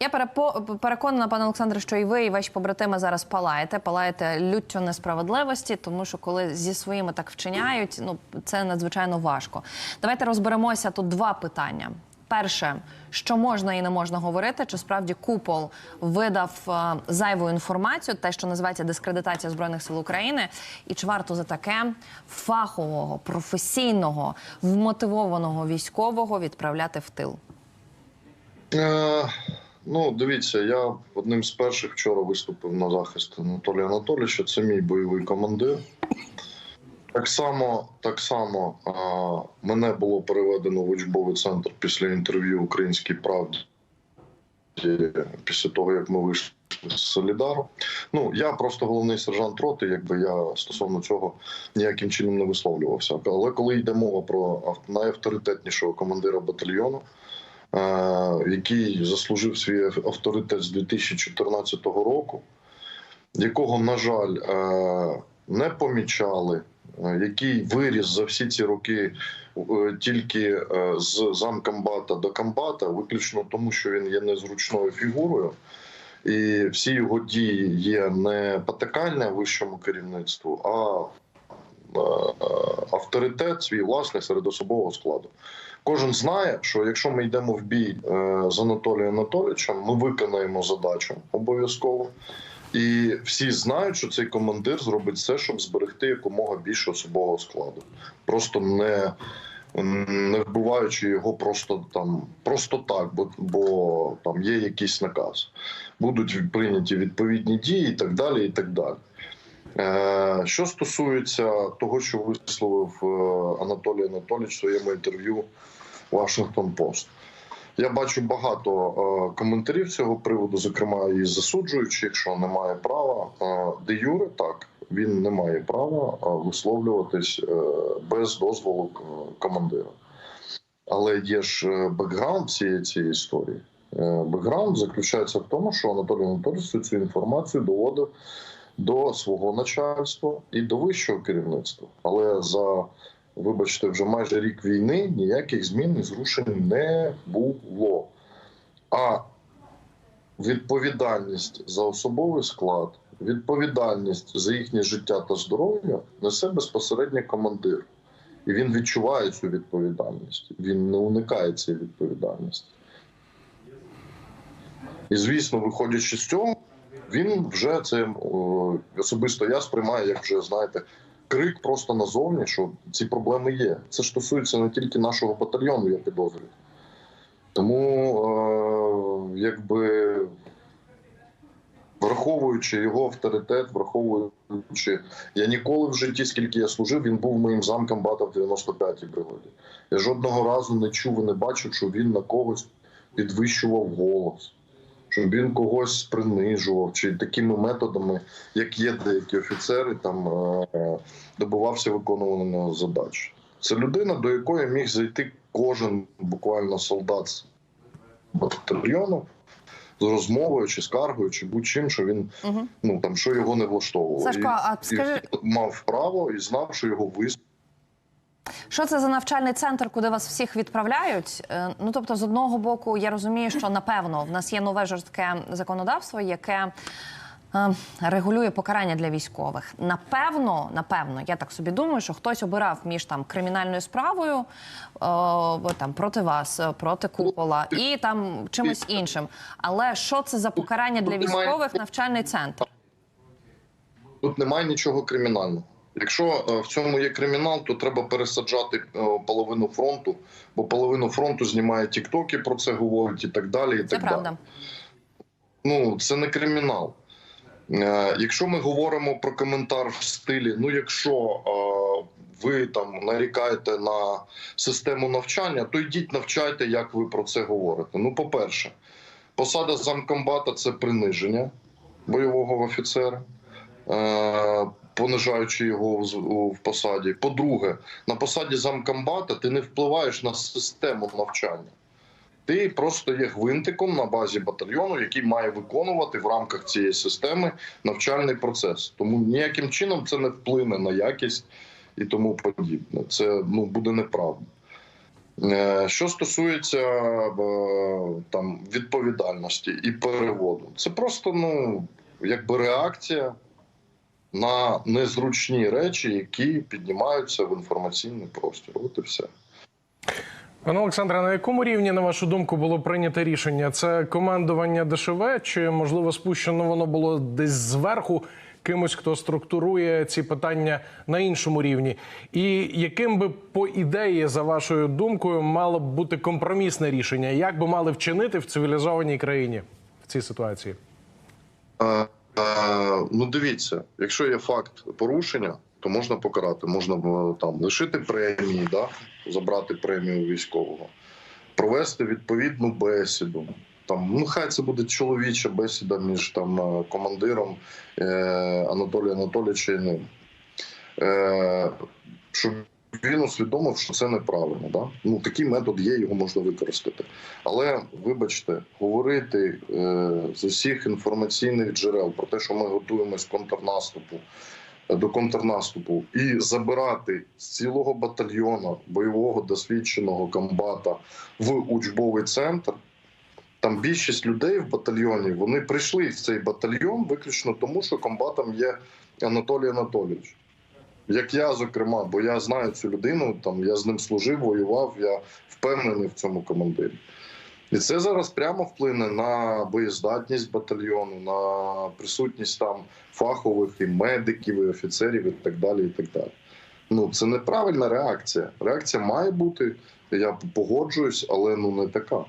Я переконана, пане Олександре, що і ви, і ваші побратими зараз палаєте, палаєте люттю несправедливості, тому що коли зі своїми так вчиняють, ну це надзвичайно важко. Давайте розберемося тут два питання. Перше, що можна і не можна говорити, чи справді купол видав е, зайву інформацію, те, що називається дискредитація збройних сил України, і чи варто за таке фахового, професійного, вмотивованого військового відправляти в тил? Е, ну, дивіться, я одним з перших вчора виступив на захист Анатолія Анатолійовича. Це мій бойовий командир. Так само, так само е, мене було переведено в учбовий центр після інтерв'ю Українській правді після того, як ми вийшли з Солідару. Ну, я просто головний сержант роти, якби я стосовно цього ніяким чином не висловлювався. Але коли йде мова про ав- найавторитетнішого командира батальйону, який заслужив свій авторитет з 2014 року, якого, на жаль, е, не помічали, е, який виріс за всі ці роки е, тільки е, з замкомбата до комбата, виключно тому, що він є незручною фігурою. І всі його дії є не потакальне вищому керівництву, а е, авторитет свій власний серед особового складу. Кожен знає, що якщо ми йдемо в бій е, з Анатолієм Анатолійовичем, ми виконаємо задачу обов'язково. І всі знають, що цей командир зробить все, щоб зберегти якомога більше особового складу, просто не, не вбиваючи його просто там, просто так, бо, бо там є якийсь наказ. Будуть прийняті відповідні дії і так далі. І так далі. Е, Що стосується того, що висловив е, Анатолій Анатолійович в своєму інтерв'ю Washington Post. Я бачу багато е, коментарів цього приводу, зокрема і засуджуючих, що немає права. Е, де Юре так він не має права висловлюватись без дозволу командира. Але є ж бекграунд цієї цієї історії. Бекграунд заключається в тому, що Анатолій Анатолійович цю інформацію доводив до свого начальства і до вищого керівництва. Але за вибачте, вже майже рік війни ніяких змін і зрушень не було. А відповідальність за особовий склад, відповідальність за їхнє життя та здоров'я несе безпосередньо командир. І він відчуває цю відповідальність. Він не уникає цієї відповідальності. І звісно, виходячи з цього, він вже це особисто я сприймаю, як вже знаєте, крик просто назовні, що ці проблеми є. Це ж стосується не тільки нашого батальйону, я підозрюю. Тому, е, якби враховуючи його авторитет, враховуючи, я ніколи в житті, скільки я служив, він був моїм замком бата в 95-й бригаді. Я жодного разу не чув і не бачив, що він на когось підвищував голос. Щоб він когось принижував, чи такими методами, як є деякі офіцери, там е, добувався виконування задач. Це людина, до якої міг зайти кожен буквально солдат з батальйону з розмовою чи скаргою, чи будь-чим, що він Угу. ну там що його не влаштовувало. Сашко, а і мав право і знав, що його вис Що це за навчальний центр, куди вас всіх відправляють? Е, Ну тобто, з одного боку, я розумію, що напевно в нас є нове жорстке законодавство, яке е, регулює покарання для військових. Напевно, напевно, я так собі думаю, що хтось обирав між там кримінальною справою е, там проти вас, проти купола і там чимось іншим. Але що це за покарання для військових? Навчальний центр? Тут немає нічого кримінального. Якщо е, в цьому є кримінал, то треба пересаджати е, половину фронту, бо половину фронту знімає тіктоки, про це говорять і так далі. І Це так правда. далі. Ну це не кримінал. Е, Якщо ми говоримо про коментар в стилі, ну якщо ви там нарікаєте на систему навчання, то йдіть навчайте, як ви про це говорите. Ну, по-перше, посада замкомбата це приниження бойового офіцера. Понижаючи його в, в посаді. По-друге, на посаді замкомбата ти не впливаєш на систему навчання. Ти просто є гвинтиком на базі батальйону, який має виконувати в рамках цієї системи навчальний процес. Тому ніяким чином це не вплине на якість і тому подібне. Це ну буде неправда. Е, Що стосується е, там відповідальності і переводу, це просто ну якби реакція на незручні речі, які піднімаються в інформаційний простір. От і все. Пане Олександре, на якому рівні, на вашу думку, було прийнято рішення? Це командування ДШВ, чи можливо спущено воно було десь зверху кимось, хто структурує ці питання на іншому рівні? І яким би по ідеї, за вашою думкою, мало б бути компромісне рішення? Як би мали вчинити в цивілізованій країні в цій ситуації? Е, Ну, дивіться, якщо є факт порушення, то можна покарати. Можна е, там лишити премії, да? забрати премію військового, провести відповідну бесіду. Там, ну, хай це буде чоловіча бесіда між там е, командиром е, Анатолієм Анатолійовичем і ним. Е, щоб він усвідомив, що це неправильно. Да? Ну, такий метод є, його можна використати. Але вибачте, говорити е, з усіх інформаційних джерел про те, що ми готуємось контрнаступу е, до контрнаступу, і забирати з цілого батальйону бойового досвідченого комбата в учбовий центр. Там більшість людей в батальйоні вони прийшли в цей батальйон виключно тому, що комбатом є Анатолій Анатолійович. Як я, зокрема, бо я знаю цю людину, там я з ним служив, воював, я впевнений в цьому командирі. І це зараз прямо вплине на боєздатність батальйону, на присутність там фахових і медиків, і офіцерів, і так далі. І так далі. Ну це неправильна реакція. Реакція має бути. Я погоджуюсь, але ну не така.